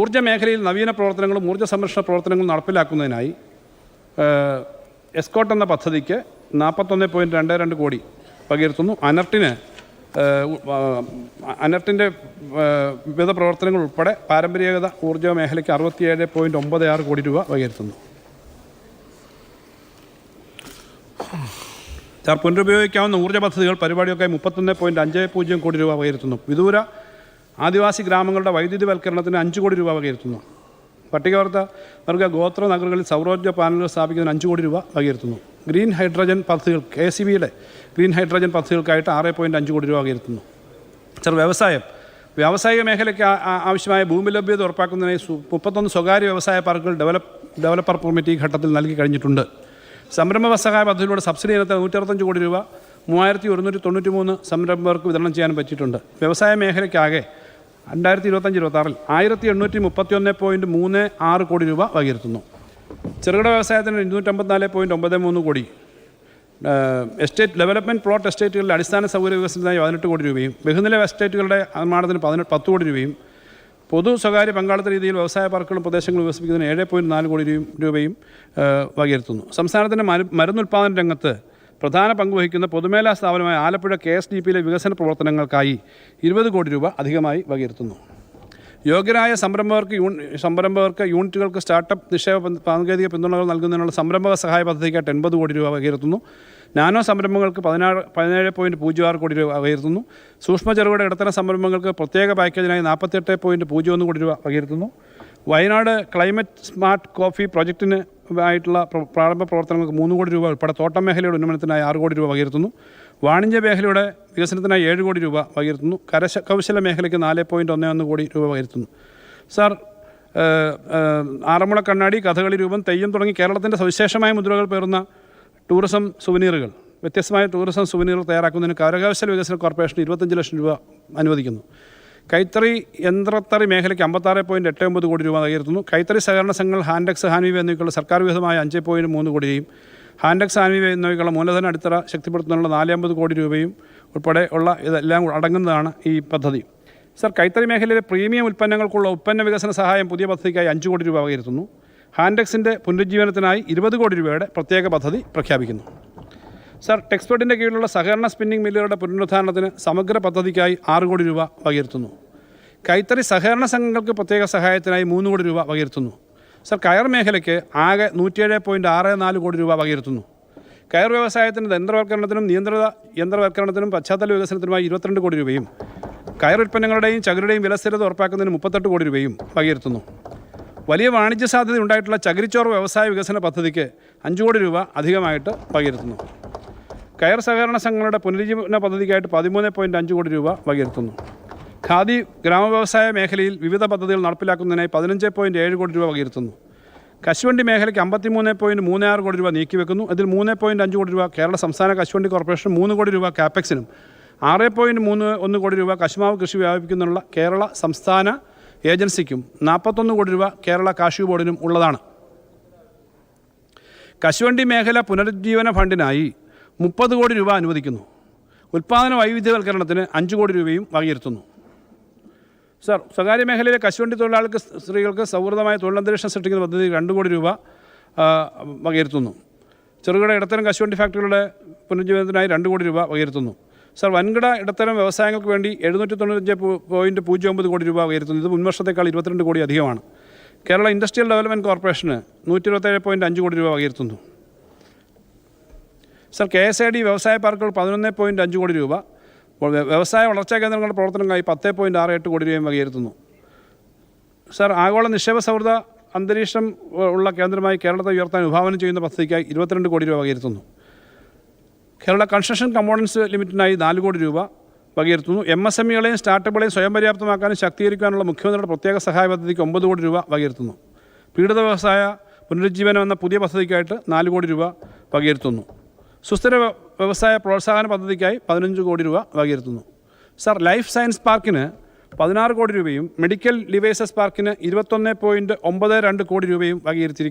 ഊർജ മേഖലയിൽ നവീന പ്രവർത്തനങ്ങളും ഊർജ സംരക്ഷണ പ്രവർത്തനങ്ങളും നടപ്പിലാക്കുന്നതിനായി എസ്കോട്ട് എന്ന പദ്ധതിക്ക് നാൽപ്പത്തൊന്ന് പോയിന്റ് രണ്ട് രണ്ട് കോടി പകർത്തുന്നു. അനർട്ടിന് അനർട്ടിന്റെ വിവിധ പ്രവർത്തനങ്ങൾ ഉൾപ്പെടെ പാരമ്പര്യേകത ഊർജ മേഖലയ്ക്ക് അറുപത്തിയേഴ് പോയിന്റ് ഒമ്പത് ആറ് കോടി രൂപ വകയിരുത്തുന്നു പുനരുപയോഗിക്കാവുന്ന ഊർജ പദ്ധതികൾ പരിപാടിയൊക്കെ മുപ്പത്തൊന്ന് പോയിന്റ് അഞ്ച് പൂജ്യം കോടി രൂപ വകയിരുത്തുന്നു വിദൂര ആദിവാസി ഗ്രാമങ്ങളുടെ വൈദ്യുതിവൽക്കരണത്തിന് അഞ്ച് കോടി രൂപ വകയിരുത്തുന്നു. പട്ടികവർത്ത വർഗ ഗോത്ര നഗരങ്ങളിൽ സൗരോർജ പാനലുകൾ സ്ഥാപിക്കുന്നതിന് അഞ്ച് കോടി രൂപ വകയിരുത്തുന്നു. ഗ്രീൻ ഹൈഡ്രജൻ പദ്ധതികൾ കെ സി ബിയുടെ ഗ്രീൻ ഹൈഡ്രജൻ പദ്ധതികൾക്കായിട്ട് ആറ് പോയിന്റ് അഞ്ച് കോടി രൂപ വകയിരുത്തുന്നു. ചെറു വ്യവസായം. വ്യാവസായിക മേഖലയ്ക്ക് ആവശ്യമായ ഭൂമി ലഭ്യത ഉറപ്പാക്കുന്നതിനായി മുപ്പത്തൊന്ന് സ്വകാര്യ വ്യവസായ പാർക്കുകൾ ഡെവലപ്പ് ഡെവലപ്പർ പെർമിറ്റ് ഈ ഘട്ടത്തിൽ നൽകി കഴിഞ്ഞിട്ടുണ്ട്. സംരംഭക സഹായ പദ്ധതിയിലൂടെ സബ്സിഡി ഇനത്തിൽ നൂറ്ററുപത്തഞ്ച് കോടി രൂപ മൂവായിരത്തി ഒരുന്നൂറ്റി തൊണ്ണൂറ്റി മൂന്ന് സംരംഭകർക്ക് വിതരണം ചെയ്യാൻ പറ്റിയിട്ടുണ്ട്. വ്യവസായ മേഖലയ്ക്കാകെ രണ്ടായിരത്തി ഇരുപത്തഞ്ച് ഇരുപത്താറിൽ ആയിരത്തി എണ്ണൂറ്റി മുപ്പത്തി ഒന്ന് പോയിന്റ് മൂന്ന് ആറ് കോടി രൂപ വകയിരുത്തുന്നു. ചെറുകിട വ്യവസായത്തിന് ഇരുന്നൂറ്റമ്പത്തിനാല് പോയിന്റ് ഒമ്പത് മൂന്ന് കോടി. എസ്റ്റേറ്റ് ഡെവലപ്മെന്റ് പ്ലോട്ട് എസ്റ്റേറ്റുകളുടെ അടിസ്ഥാന സൗകര്യ വികസനത്തിനായി പതിനെട്ട് കോടി രൂപയും ബഹുനില എസ്റ്റേറ്റുകളുടെ നിർമ്മാണത്തിന് പതിനെട്ട് പത്ത് കോടി രൂപയും പൊതു സ്വകാര്യ പങ്കാളിത്ത രീതിയിൽ വ്യവസായ പാർക്കുകളും പ്രദേശങ്ങളും വികസിപ്പിക്കുന്നതിന് ഏഴ് പോയിന്റ് നാല് കോടി രൂപയും വകയിരുത്തുന്നു. സംസ്ഥാനത്തിന്റെ മരുന്നുൽപാദന രംഗത്ത് പ്രധാന പങ്ക് വഹിക്കുന്ന പൊതുമേഖലാ സ്ഥാപനമായ ആലപ്പുഴ കെ എസ് ഡി പിയിലെ വികസന പ്രവർത്തനങ്ങൾക്കായി ഇരുപത് കോടി രൂപ അധികമായി വകയിരുത്തുന്നു. യോഗ്യരായ സംരംഭകർക്ക് യൂൺ സംരംഭകർക്ക് യൂണിറ്റുകൾക്ക് സ്റ്റാർട്ടപ്പ് നിക്ഷേപ സാങ്കേതിക പിന്തുണകൾ നൽകുന്നതിനുള്ള സംരംഭക സഹായ പദ്ധതിക്കായിട്ട് എൺപത് കോടി രൂപ വകയിരുത്തുന്നു. നാനോ സംരംഭങ്ങൾക്ക് പതിനാറ് പതിനേഴ് പോയിന്റ് പൂജ്യം ആറ് കോടി രൂപ വകയിരുത്തുന്നു. സൂക്ഷ്മ ചെറുകിട ഇടത്തരം സംരംഭങ്ങൾക്ക് പ്രത്യേക പാക്കേജിനായി നാൽപ്പത്തെട്ട് പോയിന്റ് പൂജ്യം ഒന്ന് കോടി രൂപ വകയിരുത്തുന്നു. വയനാട് ക്ലൈമറ്റ് സ്മാർട്ട് കോഫി പ്രൊജക്റ്റിന് ആയിട്ടുള്ള പ്രാരംഭ പ്രവർത്തനങ്ങൾക്ക് മൂന്ന് കോടി രൂപ ഉൾപ്പെടെ തോട്ടം മേഖലയുടെ ഉന്നമനത്തിനായി ആറ് കോടി രൂപ വകയിരുത്തുന്നു. വാണിജ്യ മേഖലയുടെ വികസനത്തിനായി ഏഴ് കോടി രൂപ വകയിരുത്തുന്നു. കരശ കൗശല മേഖലയ്ക്ക് നാല് പോയിന്റ് ഒന്ന് ഒന്ന് കോടി രൂപ വകയിരുത്തുന്നു. സാർ ആറന്മുള കണ്ണാടി കഥകളി രൂപം തെയ്യം തുടങ്ങി കേരളത്തിന്റെ സവിശേഷമായ മുദ്രകൾ പേറുന്ന ടൂറിസം സുവനീറുകൾ. വ്യത്യസ്തമായ ടൂറിസം സുവനീറുകൾ തയ്യാറാക്കുന്നതിന് കരകൗശല വികസന കോർപ്പറേഷൻ ഇരുപത്തഞ്ച് ലക്ഷം രൂപ അനുവദിക്കുന്നു. കൈത്തറി യന്ത്രത്തറി മേഖലയ്ക്ക് അമ്പത്താറ് പോയിന്റ് എട്ട് ഒമ്പത് കോടി രൂപ നൽകിയിരുന്നു കൈത്തറി സഹകരണ സംഘങ്ങൾ ഹാൻഡെക്സ് ഹാൻവീവ് എന്നിവയ്ക്കുള്ള സർക്കാർ വിഹിതമായ അഞ്ച് പോയിന്റ് മൂന്ന് കോടിയും ഹാൻഡെക്സ് ഹാൻവീവ് എന്നിവയ്ക്കുള്ള മൂലധന അടിത്തറ ശക്തിപ്പെടുത്തുന്നതിനുള്ള നാല് അമ്പത് കോടി രൂപയും ഉൾപ്പെടെ ഉള്ള ഇതെല്ലാം അടങ്ങുന്നതാണ് ഈ പദ്ധതി. സർ കൈത്തറി മേഖലയിലെ പ്രീമിയം ഉൽപ്പന്നങ്ങൾക്കുള്ള ഉൽപ്പന്ന വികസന സഹായം പുതിയ പദ്ധതിക്കായി അഞ്ച് കോടി രൂപ വകയിരുത്തുന്നു. ഹാൻഡെക്സിന്റെ പുനരുജ്ജീവനത്തിനായി ഇരുപത് കോടി രൂപയുടെ പ്രത്യേക പദ്ധതി പ്രഖ്യാപിക്കുന്നു. സർ ടെക്സ്പെർട്ടിന്റെ കീഴിലുള്ള സഹകരണ സ്പിന്നിംഗ് മില്ലുകളുടെ പുനരുദ്ധാരണത്തിന് സമഗ്ര പദ്ധതിക്കായി ആറ് കോടി രൂപ വകയിരുത്തുന്നു. കൈത്തറി സഹകരണ സംഘങ്ങൾക്ക് പ്രത്യേക സഹായത്തിനായി മൂന്ന് കോടി രൂപ വകയിരുത്തുന്നു. സർ കയർ മേഖലയ്ക്ക് ആകെ നൂറ്റിയേഴ് പോയിന്റ് ആറ് നാല് കോടി രൂപ വകയിരുത്തുന്നു. കയർ വ്യവസായത്തിന്റെ യന്ത്രവൽക്കരണത്തിനും നിയന്ത്രിത യന്ത്രവൽക്കരണത്തിനും പശ്ചാത്തല വികസനത്തിനുമായി ഇരുപത്തിരണ്ട് കോടി രൂപയും കയർ ഉൽപ്പന്നങ്ങളുടെയും ചകിരിയുടെയും വിലസ്ഥിരത ഉറപ്പാക്കുന്നതിന് മുപ്പത്തെട്ട് കോടി രൂപയും വകയിരുത്തുന്നു. വലിയ വാണിജ്യ സാധ്യത ഉണ്ടായിട്ടുള്ള ചകിരിച്ചോറ് വ്യവസായ വികസന പദ്ധതിക്ക് അഞ്ച് കോടി രൂപ അധികമായിട്ട് വകയിരുത്തുന്നു. കയർ സഹകരണ സംഘങ്ങളുടെ പുനരുജ്ജീവന പദ്ധതിക്കായിട്ട് പതിമൂന്ന് പോയിന്റ് അഞ്ച് കോടി രൂപ വകയിരുത്തുന്നു. ഖാദി ഗ്രാമവ്യവസായ മേഖലയിൽ വിവിധ പദ്ധതികൾ നടപ്പിലാക്കുന്നതിനായി പതിനഞ്ച് പോയിന്റ് ഏഴ് കോടി രൂപ വകയിരുത്തുന്നു. കശുവണ്ടി മേഖലയ്ക്ക് അമ്പത്തിമൂന്ന് പോയിന്റ് മൂന്ന് ആറ് കോടി രൂപ നീക്കിവെക്കുന്നു. ഇതിൽ മൂന്ന് പോയിന്റ് അഞ്ച് കോടി രൂപ കേരള സംസ്ഥാന കശുവണ്ടി കോർപ്പറേഷൻ മൂന്ന് കോടി രൂപ കാപ്പെക്സിനും ആറ് പോയിന്റ് മൂന്ന് ഒന്ന് കോടി രൂപ കശുമാവ് കൃഷി വ്യാപിപ്പിക്കുന്നതിനുള്ള കേരള സംസ്ഥാന ഏജൻസിക്കും നാൽപ്പത്തൊന്ന് കോടി രൂപ കേരള കാർഷിക ബോർഡിനും ഉള്ളതാണ്. കശുവണ്ടി മേഖല പുനരുജ്ജീവന ഫണ്ടിനായി മുപ്പത് കോടി രൂപ അനുവദിക്കുന്നു. ഉൽപ്പാദന വൈവിധ്യവൽക്കരണത്തിന് അഞ്ച് കോടി രൂപയും വകയിരുത്തുന്നു. സാർ സ്വകാര്യ മേഖലയിലെ കശുവണ്ടി തൊഴിലാളികൾക്ക് സ്ത്രീകൾക്ക് സൗഹൃദമായ തൊഴിലന്തരീക്ഷം സൃഷ്ടിക്കുന്ന പദ്ധതി രണ്ട് കോടി രൂപ വകയിരുത്തുന്നു. ചെറുകിട ഇടത്തരം കശുവണ്ടി ഫാക്ടറികളുടെ പുനരുജ്ജീവനത്തിനായി രണ്ട് കോടി രൂപ വകയിരുത്തുന്നു. സാർ വൻകിട ഇടത്തരം വ്യവസായങ്ങൾക്ക് വേണ്ടി എഴുന്നൂറ്റി തൊണ്ണൂറ്റഞ്ച് പോയിന്റ് പൂജ്യം ഒമ്പത് കോടി രൂപ വകയിരുത്തുന്നു. ഇത് മുൻവർഷത്തേക്കാൾ ഇരുപത്തിരണ്ട് കോടി അധികമാണ്. കേരള ഇൻഡസ്ട്രിയൽ ഡെവലപ്മെന്റ് കോർപ്പറേഷന് നൂറ്റി ഇരുപത്തേഴ് പോയിന്റ് അഞ്ച് കോടി രൂപ വകയിരുത്തുന്നു. Sir K S I D വ്യവസായ പാർക്കുകൾ പതിനൊന്ന് പോയിന്റ് അഞ്ച് കോടി രൂപ. വ്യ- വ്യവസായ വളർച്ചാ കേന്ദ്രങ്ങളുടെ പ്രവർത്തനങ്ങളായി പത്ത് പോയിന്റ് ആറ് എട്ട് കോടി രൂപയും വകയിരുത്തുന്നു. സർ ആഗോള നിക്ഷേപ സൗഹൃദ അന്തരീക്ഷം ഉള്ള കേന്ദ്രമായി കേരളത്തെ ഉയർത്താൻ വിഭാവനം ചെയ്യുന്ന പദ്ധതിക്കായി ഇരുപത്തിരണ്ട് കോടി രൂപ വകയിരുത്തുന്നു. കേരള കൺസ്ട്രക്ഷൻ കമ്പോണൻസ് ലിമിറ്റിനായി നാല് കോടി രൂപ വകയിരുത്തുന്നു. എം എസ് എം ഇകളെയും സ്റ്റാർട്ടപ്പുകളെയും സ്വയം പര്യാപ്തമാക്കാനും ശാക്തീകരിക്കാനുള്ള മുഖ്യമന്ത്രിയുടെ പ്രത്യേക സഹായ പദ്ധതിക്ക് ഒമ്പത് കോടി രൂപ വകയിരുത്തുന്നു. പീഡിത വ്യവസായ പുനരുജ്ജീവനം എന്ന പുതിയ പദ്ധതിക്കായിട്ട് നാല് കോടി രൂപ വകയിരുത്തുന്നു. സുസ്ഥിര വ്യ- വ്യവസായ പ്രോത്സാഹന പദ്ധതിക്കായി പതിനഞ്ച് കോടി രൂപ വകയിരുത്തുന്നു. സർ ലൈഫ് സയൻസ് പാർക്കിന് പതിനാറ് കോടി രൂപയും മെഡിക്കൽ ഡിവൈസസ് പാർക്കിന് ഇരുപത്തൊന്ന് പോയിന്റ് ഒമ്പത് രണ്ട് കോടി രൂപയും വകയിരുത്തിയിരിക്കുന്നു.